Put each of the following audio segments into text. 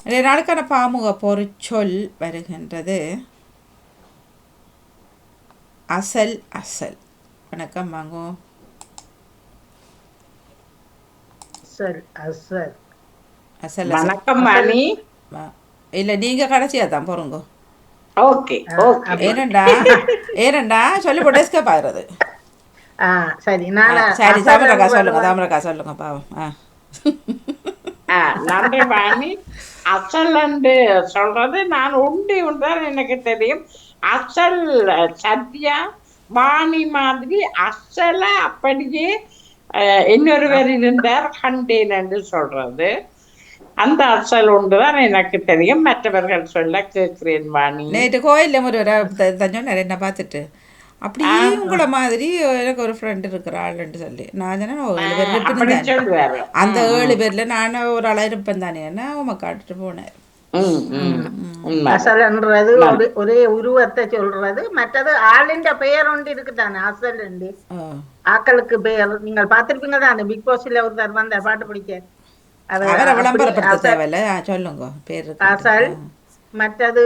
இன்றைய நாளுக்கான பாமுக பொருச்சொல் வருகின்றது. அசல் அசல். வணக்கம் வாங்கோ அசல் வணக்கம் மணி. இல்ல நீங்க கடைசியா தான் போறோங்க. Okay okay. ஏனண்டா ஏனண்டா சொல்லி போட்டு எஸ்கேப் ஆகுறது ஆ சரி சரி தாமரக்கா சொல்லுங்க தாமரக்கா சொல்லுங்க பாவம். ஆ, நன்றி வாணி அசல் என்று சொல்றது நான் உண்டி உண்டான் எனக்கு தெரியும். அசல் சத்யா வாணி மாதிரி அசல அப்படியே இன்னொருவர் இருந்தார் கண்டேன் என்று சொல்றது. அந்த அசல் ஒன்றுதான் எனக்கு தெரியும். மற்றவர்கள் சொல்ல கேட்கிறேன் வாணி நேற்று கோயில்ல ஒரு தஞ்சோன்னார் என்ன பார்த்துட்டு. அப்படியே உங்கள மாதிரி எனக்கு ஒரு ஃப்ரெண்ட் இருக்கிறாள்னு சொல்லி. நான் சொன்னேன் "ஓ, ஏழு பேர் அப்படி இருப்பேன் சொல்லுவாரு. அந்த ஏழு பேர்ல நான் ஒரு ஆளா இருப்பேன் தானே உமை காட்டுட்டு போனேன். அசல்ன்றது ஒரு ஒரே உருவத்தை சொல்றது. மற்றது ஆளின் பெயர் ஒன்று இருக்குதானே அசல் உண்டு. ஆக்களுக்கு பெயர். நீங்கள் பார்த்திருப்பீங்க தானே பிக் பாஸ்ல ஒருத்தர் வந்த பாட்டு பிடிக்க. அவரை விளம்பரப்படுத்த தேவையில்ல. ஆ, சொல்லுங்க பேர். அசல் மற்றது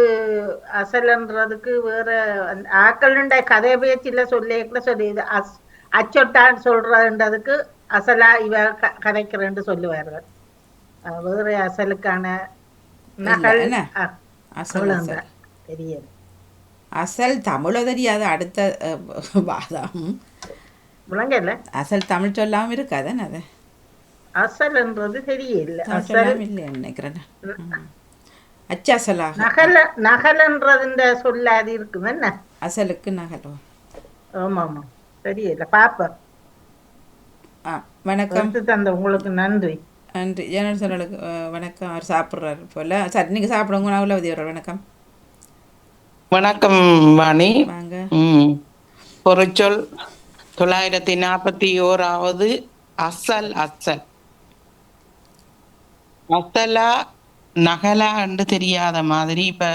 அசல்ன்றதுக்கு வேற ஆக்களுண்ட கதை பேச்சில சொல்லிக்கல சொல்லி இது அஸ் அச்சொட்டான்னு சொல்றதுன்றதுக்கு அசலா இவ க- கதைக்கிறேன்னு சொல்லுவார்கள். வேற அசலுக்கான நகல் அசல் தெரியாது. அசல் தமிழோ தெரியாது. அடுத்த வாதம். விளங்கல? அசல் தமிழ் சொல்லாம இருக்காதானே அது? அசல்ன்றது தெரியல. அசல் இல்லைன்னு நினைக்கிறேன். அச்சசலாக. நகல நகலன்றதுன்ற சொல்லாது இருக்கும் என்ன? அசலுக்கு நகலோ. ஆமா ஆமா தெரியல பாப்பேன் ஆ வணக்கம். தந்த உங்களுக்கு நன்றி. நன்றி. ஜெனரல் சொன்னலுக்கு வணக்கம். அவர் சாப்பிட்றாரு போல. சரி நீங்கள் சாப்பிடுங்க உள்ள உதவி வணக்கம். வணக்கம் வாணி. வாங்க. ம். பொருச்சொல் தொள்ளாயிரத்தி நாற்பத்தி ஓராவது அசல் அசல். அசலா நகலா என்று தெரியாத மாதிரி இப்ப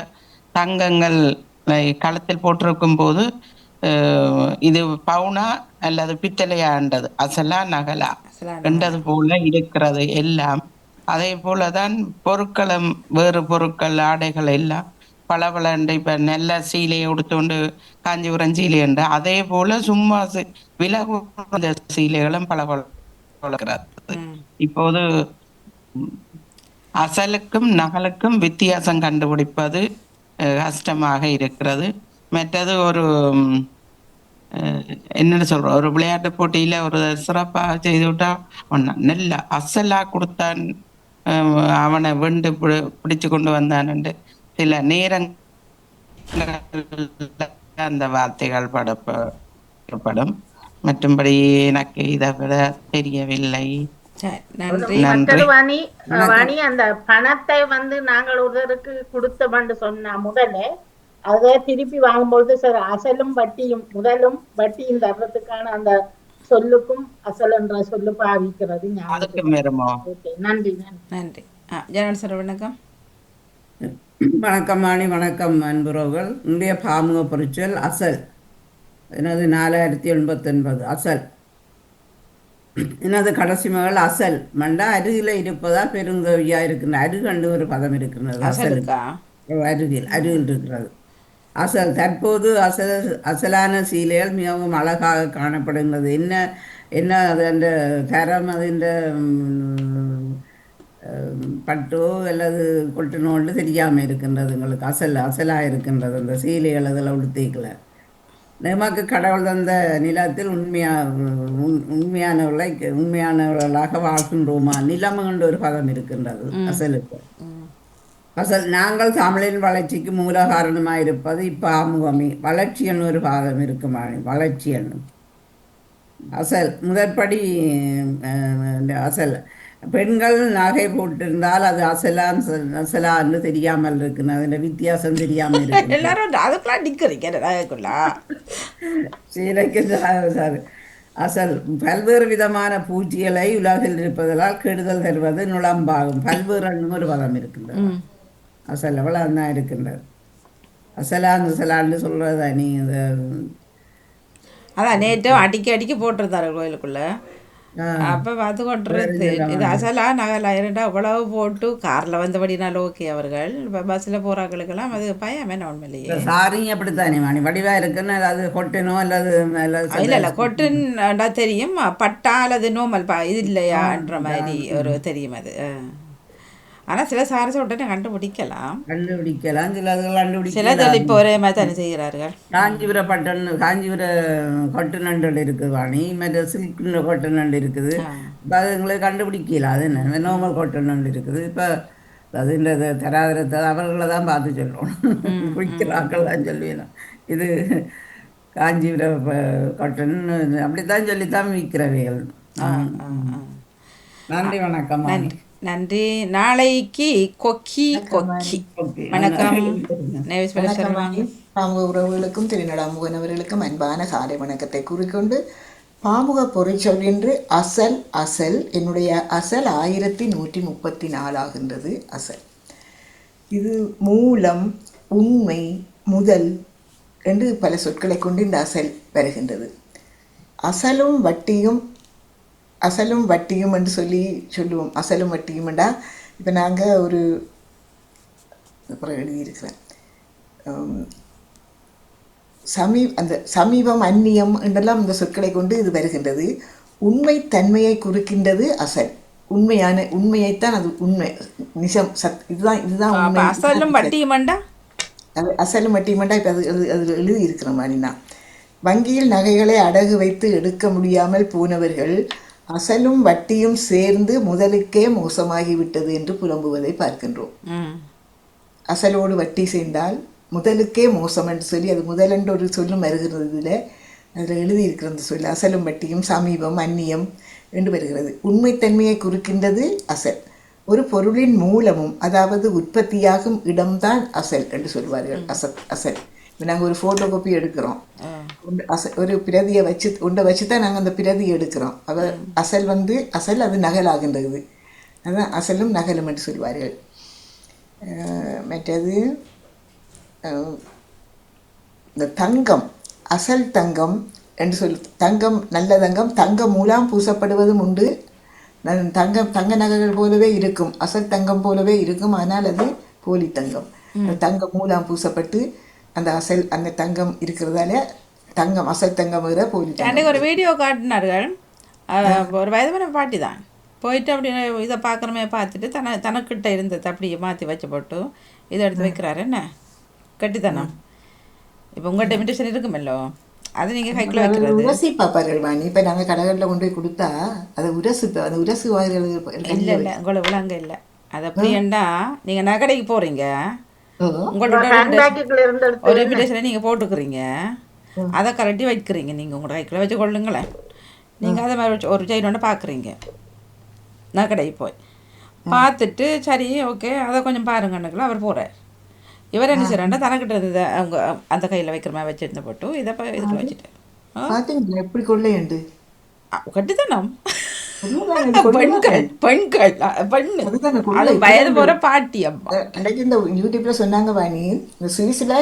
தங்கங்கள் அஹ், கழுத்தில் போட்டிருக்கும் போது இது பவுனா அல்லது பித்தளையாண்டது அசலா நகலா என்றது போல இருக்கிறது எல்லாம். அதே போலதான் பொருட்களும் வேறு பொருட்கள் ஆடைகள் எல்லாம் பளபளண்டு இப்ப நல்ல சீலையை உடுத்துண்டு காஞ்சிபுரம் சீலை என்று. அதே போல சும்மா விலை சீலைகளும் பளபளக்கிறது இப்போது அசலுக்கும் நகலுக்கும் வித்தியாசம் கண்டுபிடிப்பது கஷ்டமாக இருக்கிறது. மற்றது ஒரு ம், அஹ், என்னன்னு ஒரு விளையாட்டு போட்டியில ஒரு சிறப்பாக செய்து விட்டா நல்ல அசலா கொடுத்தான் அவனை வெண்டு பிடி- பிடிச்சு கொண்டு வந்தான்ண்டு சில நேரம் அந்த வார்த்தைகள் படப்படும். மற்றும்படி எனக்கு இதை விட தெரியவில்லை. வாணி வாணி அந்த பணத்தை வந்து நாங்கள் ஒருத்தருக்கு கொடுத்தோம்னு சொன்னா முதல்ல அதை திருப்பி வாங்கும்போது சார் அசலும் வட்டியும் முதலும் வட்டியும் தர்றதுக்கான அந்த சொல்லுக்கும் அசல் என்ற சொல்லு பாவிக்கிறது நன்றி நன்றி. ஜெனரல் சார் வணக்கம். வணக்கம் வாணி வணக்கம் அன்புறவுகள். இன்றைய பாமுக பொறிச்சல் அசல். எனது நாலாயிரத்தி எண்பத்தொன்பது அசல். எனது கடைசி மகள் அசல்? மண்டா அருகில் இருப்பதால் பெருங்கவியா இருக்கின்ற அருகண்டு ஒரு பதம் இருக்கின்றது அசலுக்கு? அருகில் அருகில் இருக்கிறது. அசல் தற்போது அசல் அசலான சீலைகள் மிகவும் அழகாக காணப்படுகிறது என்ன என்ன அது அந்த தரம் அதிൻ്റെ பட்டோ அல்லது கொட்டனோன்னு தெரியாமல் இருக்கின்றது உங்களுக்கு அசல் அசலாக இருக்கின்றது அந்த சீலைகள் அதில் உடுத்திக்கல. நமக்கு கடவுள் தந்த நிலத்தில் உண்மையா உண்- உண்மையானவர்களை உண்மையானவர்களாக வாழ்கின்றோமா? நிலம் என்ற ஒரு பதம் இருக்கின்றது அசலுக்கு. அசல் நாங்கள் தமிழின் வளர்ச்சிக்கு மூல காரணமாக இருப்பது இப்போ ஆமுகமே வளர்ச்சி என்னும் ஒரு பாதம் இருக்குமா வளர்ச்சி என்னும் அசல் முதற்படி அசல். பெண்கள் நகை போட்டிருந்தால் அது அசலான் அசலான்னு தெரியாமல் இருக்குன்னு அதில் வித்தியாசம் தெரியாமல் இருக்கு எல்லாரும் அதுக்கெல்லாம் நிற்கிறீங்க நகைக்குள்ளா சீலைக்கு சா- சாரி. அசல் பல்வேறு விதமான பூச்சிகளை உலகில் இருப்பதால் கெடுதல் தருவது நுழம்பாகும். பல்வேறு ஒரு பதம் இருக்கின்றது. அசல் எவ்வளோ தான் இருக்கின்றது. அசலான் அசலான்னு சொல்கிறதா நீ அதான் நேற்று அடிக்கி அடிக்கி போட்டிருந்தாரு கோயிலுக்குள்ள. அப்ப பார்த்து கொண்டிருந்து இது அசலா நகலா இரண்டா அவ்வளவு போட்டு கார்ல வந்தபடினால ஓகே அவர்கள். இப்போ பஸ்ஸில் போகிறாங்களுக்கெல்லாம் அது பயம் உண்மையிலேயே? சாரிங்க அப்படித்தானே மணி. வடிவா இருக்குன்னு அதாவது கொட்டினோ அல்லது இல்ல இல்ல. கொட்டுன்னா தெரியும். பட்டா அல்லது நோமல் பா இது இல்லையான்ற மாதிரி ஒரு தெரியும் அது. ஆனா சில சாரச உடனே கண்டுபிடிக்கலாம். கண்டுபிடிக்கலாம் சில அது கண்டுபிடிக்கலாம். சிலதில் இப்போ ஒரே மாதிரி தானே செய்கிறார்கள். காஞ்சிபுர பட்டன் காஞ்சிபுர கொட்டு நண்டுகள் இருக்குது வாணி மற்ற சில்க்குன்ற கொட்டு நண்டு இருக்குது. இப்ப அது எங்களுக்கு கண்டுபிடிக்கல. அது என்ன? நார்மல் கொட்டு நண்டு இருக்குது. இப்போ அது இந்த தராதரத்தை அவர்களை தான் பார்த்து சொல்லணும். குடிக்கிறாக்கள் தான். சொல்லுவேன் இது காஞ்சிபுர ப- கொட்டன் அப்படித்தான் சொல்லித்தான் விற்கிறவைகள். நன்றி வணக்கம் வாணி. நன்றி. நன்றி. நாளைக்கு கொக்கி கொக்கி. வணக்கம். பாமுக உறவுகளுக்கும் திருநடாமுகன் அவர்களுக்கும் அன்பான காலை வணக்கத்தை கூறிக்கொண்டு பாமுக பொறிச்சொல் என்று அசல் அசல். என்னுடைய அசல் ஆயிரத்தி நூற்றி முப்பத்தி நாலாகின்றது அசல். இது மூலம் உண்மை முதல் என்று பல சொற்களை கொண்டு இந்த அசல் வருகின்றது. அசலும் வட்டியும் அசலும் வட்டியும் என்று சொல்லி சொல்லுவோம். அசலும் வட்டியும்டா இப்போ நாங்கள் ஒரு அப்புறம் எழுதியிருக்கிறேன். சமீ அந்த சமீபம் அந்நியம் என்றெல்லாம் இந்த சொற்களை கொண்டு இது வருகின்றது. உண்மை தன்மையை குறிக்கின்றது அசல். உண்மையான உண்மையைத்தான் அது உண்மை நிஜம் சத் இதுதான் இதுதான் உண்மை. அசலும் வட்டியும் வேண்டா அது அசலும் வட்டியுமெண்டா இப்போ அது அது அதில் எழுதியிருக்கிற மாதிரினா வங்கியில் நகைகளை அடகு வைத்து எடுக்க முடியாமல் போனவர்கள் அசலும் வட்டியும் சேர்ந்து முதலுக்கே மோசமாகிவிட்டது என்று புலம்புவதை பார்க்கின்றோம். அசலோடு வட்டி சேர்ந்தால் முதலுக்கே மோசம் என்று சொல்லி அது முதலென்று ஒரு சொல்லும் வருகிறது இதில் அதில் எழுதியிருக்கிற அந்த சொல் அசலும் வட்டியும் சமீபம் அந்நியம் என்று வருகிறது. உண்மைத்தன்மையை குறிக்கின்றது அசல். ஒரு பொருளின் மூலமும் அதாவது உற்பத்தியாகும் இடம்தான் அசல் என்று சொல்வார்கள். அசல் அசல். இப்போ நாங்கள் ஒரு ஃபோட்டோ காப்பி எடுக்கிறோம் அச ஒரு பிரதியை வச்சு உண்டை வச்சு தான் நாங்கள் அந்த பிரதியை எடுக்கிறோம். அவ அசல் வந்து அசல் அது நகலாகின்றது. அதான் அசலும் நகலும் என்று சொல்வார்கள். மற்றது இந்த தங்கம் அசல் தங்கம் என்று சொல் தங்கம் நல்ல தங்கம் தங்கம் மூலம் பூசப்படுவதும் உண்டு. தங்கம் தங்க நகைகள் போலவே இருக்கும். அசல் தங்கம் போலவே இருக்கும். ஆனால் அது போலி தங்கம். தங்கம் மூலம் பூசப்பட்டு அந்த அசல் அந்த தங்கம் இருக்கிறதால தங்கம் அசல் தங்கம் வேற தங்கம் அன்றைக்கு ஒரு வீடியோ காட்டினார்கள். ஒரு வயதுமான பாட்டி தான். போயிட்டு அப்படி இதை பார்க்குறமே பார்த்துட்டு தன தனக்கிட்ட இருந்தது அப்படியே மாற்றி வச்சு போட்டு இதை எடுத்து வைக்கிறாரு. என்ன? கட்டித்தனம். இப்போ உங்கள்கிட்ட இமிட்டேஷன் இருக்குமல்லோ? அது நீங்கள் கைக்குள்ள வைக்கிறது. உரசி பார்ப்பார்கள் வாணி. இப்போ நாங்கள் கடைகளில் கொண்டு போய் கொடுத்தா அதை உரசு அந்த உரசு வாய்கள் இல்லை இல்லை. உங்களை விளங்க இல்லை. அது அப்படியேண்டா நீங்கள் நகடைக்கு போகிறீங்க உங்களோட ஒரு இன்விடேஷனை நீங்கள் போட்டுக்கிறீங்க. அதை கரட்டி வைக்கிறீங்க. நீங்கள் உங்களோட கைக்குள்ள வச்சு கொள்ளுங்களேன். நீங்கள் அதை மாதிரி வச்சு ஒரு செயின் ஒன்று பார்க்குறீங்க நகடைக்கு போய். பார்த்துட்டு சரி ஓகே அதை கொஞ்சம் பாருங்கன்னுக்குள்ள அவர் போகிறார் இவர் என்ன செய்கிறாண்டா தனக்கிட்ட இருந்தது அவங்க அந்த கையில் வைக்கிற மாதிரி வச்சுருந்த போட்டு இதை இதுக்குள்ள வச்சுட்டார் பார்த்தீங்களா எப்படி கொள்ளையண்டு? கட்டித்தனம். பெண்கள் பெண்கள் வயது பாட்டி அன்றைக்கு இந்த யூடியூப்ல சொன்னாங்க வாணி இந்த சுவிஸில்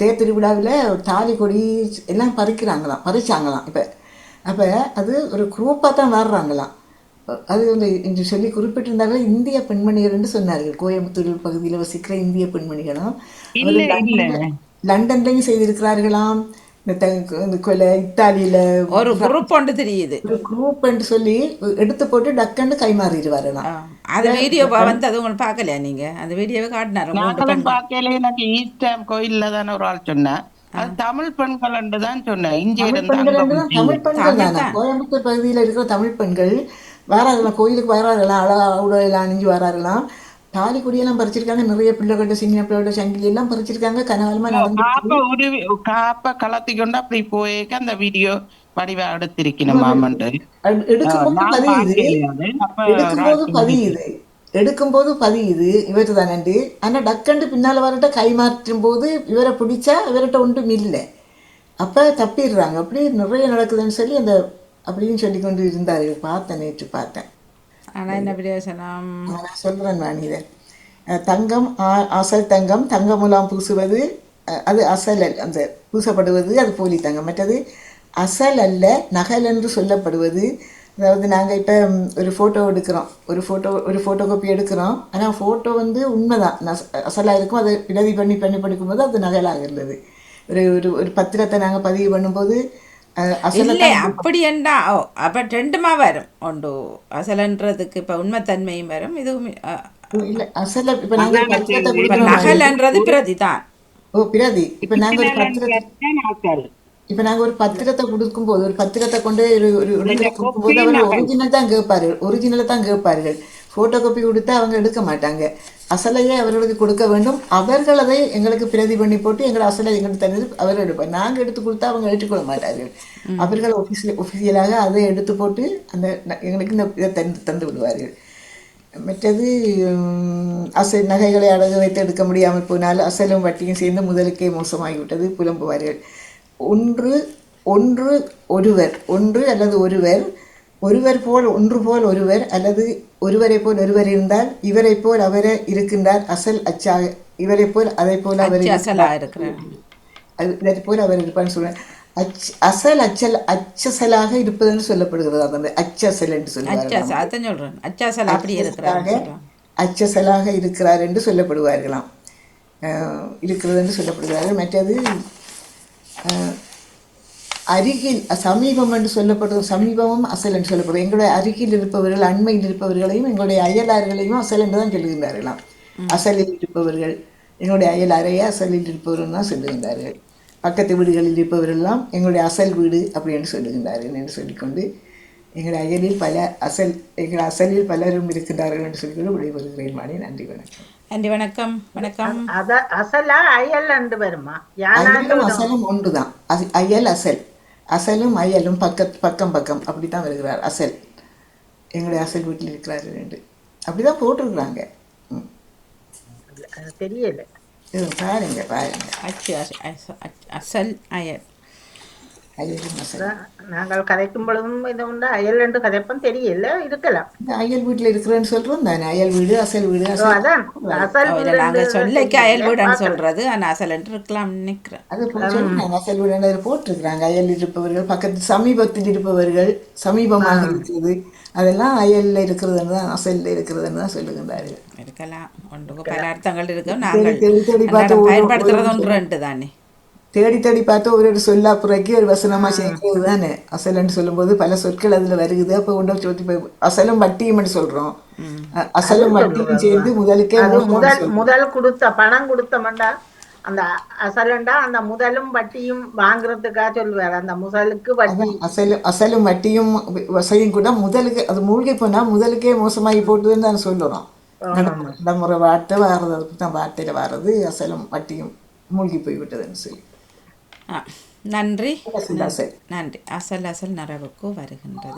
தேர் திருவிழாவில் தாலி கொடி எல்லாம் பறிக்கிறாங்களாம் பறிச்சாங்களாம் இப்போ. அப்போ அது ஒரு குரூப்பாக தான் வர்றாங்களாம். அது வந்து இன்று சொல்லி குறிப்பிட்டிருந்தாங்க இந்திய பெண்மணிகள்னு சொன்னார்கள். கோயம்புத்தூர் பகுதியில் வசிக்கிற இந்திய பெண்மணிகளும். லண்டன்லயும் செய்திருக்கிறார்களாம். இந்த இத்தாலியில ஒரு குரூப் ஒன்று தெரியுது. ஒரு குரூப் என்று சொல்லி எடுத்து போட்டு டக்குன்னு கைமாறிடுவார்களாம் ஆ, அது வீடியோ வந்து அது உங்களுக்கு பார்க்கலையா நீங்க? அந்த வீடியோவை காட்டினாரு நாங்களும். பார்க்கல எனக்கு ஈஸ்டர் கோயில்ல தானே ஒரு ஆள் சொன்னேன். அது தமிழ் பெண்கள் தான் சொன்னேன். இங்கே தமிழ் பெண்கள் கோயம்புத்தூர் பகுதியில் இருக்கிற தமிழ் பெண்கள் வராதெல்லாம் கோயிலுக்கு வராதெல்லாம் அழகா உடலாம் அணிஞ்சு வராதெல்லாம் தாலி கொடியெல்லாம் பறிச்சிருக்காங்க. நிறைய பிள்ளைகள்ட்ட சின்ன பிள்ளைகளோட சங்கிலி எல்லாம் பறிச்சிருக்காங்க. கனகாலமா நடந்து காப்ப கலத்தி கொண்டு அப்படி போய்க்க அந்த வீடியோ வடிவா எடுத்திருக்கணும் அது எடுக்கும்போது பதியுது. எடுக்கும்போது பதியுது. இவர்கிட்ட தானே ஆனா டக்கண்டு பின்னால வரட்ட கை மாற்றும் போது இவரை பிடிச்சா இவர்கிட்ட ஒன்றும் இல்லை. அப்ப தப்பிடுறாங்க. அப்படி நிறைய நடக்குதுன்னு சொல்லி அந்த அப்படின்னு சொல்லி கொண்டு இருந்தாரு பார்த்தேன் நேற்று பார்த்தேன். ஆனால் என்ன பிரயோசனம் சொல்கிறேன் நான் இதை. தங்கம் ஆ- அசல் தங்கம் தங்க பூசுவது அது அசல் அல் அந்த பூசப்படுவது அது போலி தங்கம். மற்றது அசல் அல்ல நகல் என்று சொல்லப்படுவது. அதாவது நாங்கள் இப்போ ஒரு ஃபோட்டோ எடுக்கிறோம். ஒரு ஃபோட்டோ ஒரு ஃபோட்டோ காப்பி எடுக்கிறோம். ஆனால் ஃபோட்டோ வந்து உண்மைதான். நஸ் அசலாக இருக்கும் அதை பிரதி பண்ணி பண்ணி படிக்கும்போது அது நகலாகிறது ஒரு ஒரு ஒரு பத்திரத்தை நாங்கள் பதிவு பண்ணும்போது இல்லை அப்படி என்ன ஓ அப்போ ரெண்டுமா வரும். உண்டு அசலன்றதுக்கு இப்போ உண்மைத்தன்மையும் வரும் இதுவும் நகல்ன்றது பிரதி தான் ஓ பிரதி. இப்போ நாங்கள் ஒரு பத்திரத்தை இப்போ நாங்கள் ஒரு பத்திரத்தை கொடுக்கும்போது ஒரு பத்திரத்தை கொண்டு ஒரு ஒரிஜினல் தான் கேட்பார்கள் ஒரிஜினலை தான் கேட்பார்கள் ஃபோட்டோ காப்பி கொடுத்தா அவங்க எடுக்க மாட்டாங்க. அசலையே அவர்களுக்கு கொடுக்க வேண்டும். அவர்கள் அதை எங்களுக்கு பிரதி பண்ணி போட்டு எங்களை அசலை எங்களுக்கு தந்தது அவர் எடுப்பார். நாங்கள் எடுத்து கொடுத்தா அவங்க ஏற்றுக்கொள்ள மாட்டார்கள். அவர்கள் ஒஃபிஷியல் ஒஃபிஷியலாக அதை எடுத்து போட்டு அந்த எங்களுக்கு இந்த இதை தந்து தந்து விடுவார்கள். மற்றது அசல் நகைகளை அடகு வைத்து எடுக்க முடியாமல் போனால் அசலும் வட்டியும் சேர்ந்து முதலுக்கே மோசமாகிவிட்டது புலம்புவார்கள். ஒன்று ஒன்று ஒருவர் ஒன்று அல்லது ஒருவர் ஒருவர் போல் ஒன்று போல் ஒருவர் அல்லது ஒருவரை போல் ஒருவர் இருந்தால் இவரை போல் அவரே இருக்கின்றார். அசல் அச்சாக இவரை போல் அதை போல் அவர் இதை போல் அவர் இருப்பான்னு சொல்றேன். அச் அசல் அச்சல் அச்சசலாக இருப்பதுன்னு சொல்லப்படுகிறது. அந்த அச்சசல் என்று சொல்லுவார்கள் அச்சசலாக இருக்கிறார் என்று சொல்லப்படுவார்களாம். இருக்கிறது என்று சொல்லப்படுகிறார்கள். மற்றது அருகில் சமீபம் என்று சொல்லப்படுறது சமீபமும் அசல் என்று சொல்லப்படும் எங்களுடைய அருகில் இருப்பவர்கள் அண்மையில் இருப்பவர்களையும் எங்களுடைய அயலார்களையும் அசல் என்று தான் சொல்லுகின்றார்களாம். அசலில் இருப்பவர்கள் எங்களுடைய அயலாரையே அசலில் இருப்பவர்கள் தான் சொல்லுகின்றார்கள். பக்கத்து வீடுகளில் இருப்பவரெல்லாம் எங்களுடைய அசல் வீடு அப்படி என்று சொல்லுகின்றார்கள் என்று சொல்லிக்கொண்டு எங்கள் அயலில் பல அசல் எங்கள் அசலில் பலரும் இருக்கின்றார்கள் என்று சொல்லிக்கொண்டு விடைபெறுகிறேன் மாணி. நன்றி வணக்கம். நன்றி வணக்கம். வணக்கம். அத அசலா அயல் ரெண்டு வருமா? அசலும் ஒன்றுதான். அயல் அசல். அசலும் அயலும் பக்கத் பக்கம் பக்கம். அப்படித்தான் வருகிறார் அசல். எங்களுடைய அசல் வீட்டில் இருக்கிறார்கள் என்று. அப்படிதான் போட்டிருக்கிறாங்க. ம். அது தெரியல. பாருங்க பாருங்க. அச்சு அச- அச- அச்- அசல் அயல். நாங்கள் கதைக்கும் பொழுதும் இது உண்டு அயல் ரெண்டு கதைப்பும் தெரியல இருக்கலாம். அயல் வீட்டில் இருக்கிறேன்னு சொல்றோம் தானே அயல் வீடு அசல் வீடு அசல் அதான் அசல் இல்லை நாங்கள் சொல்லைக்கு அயல் வீடுன்னு சொல்கிறது ஆனால் அசலன்ட்டு இருக்கலாம்னு நினைக்கிறேன். அது சொல்றாங்க அசல் வீடு போட்டிருக்கிறாங்க அயல் இருப்பவர்கள் பக்கத்து சமீபத்தில் இருப்பவர்கள் சமீபமாக இருக்கிறது. அதெல்லாம் அயல்ல இருக்கிறதுன்னு தான் அசல்ல இருக்கிறதுன்னு தான் சொல்லுகின்றார்கள். இருக்கலாம். ஒன்றுக்கு பல அர்த்தங்கள் இருக்கு. நாங்கள் பயன்படுத்துறது ஒன்று தானே. தேடி தேடி பார்த்து ஒரு ஒரு சொல்லாப்புறக்கி ஒரு வசனமா சேர்க்கிறது தானே அசல்னு சொல்லும்போது பல சொற்கள் அதுல வருகுது. அப்போ ஒன்றும் சொல்லி போய் அசலும் வட்டியும் சொல்றோம். அசலும் வட்டியும் சேர்ந்து முதலுக்கே முதல். முதல் கொடுத்த பணம் கொடுத்தமண்டா அந்த அசலண்டா அந்த முதலும் வட்டியும் வாங்குறதுக்காக சொல்லுவார். அந்த முதலுக்கு வட்டி. அசலும் அசலும் வட்டியும் வசையும் கூட முதலுக்கு அது மூழ்கி போனா முதலுக்கே மோசமாகி போட்டுதுன்னு தான் சொல்லுறோம் நடைமுறை வார்த்தை வாரது அதுக்கு தான் வார்த்தையில வாரது அசலும் வட்டியும் மூழ்கி போய் விட்டதுன்னு சொல்லி. நன்றி. நன்றி. அசல் அசல் நரவுக்கு வருகின்றது.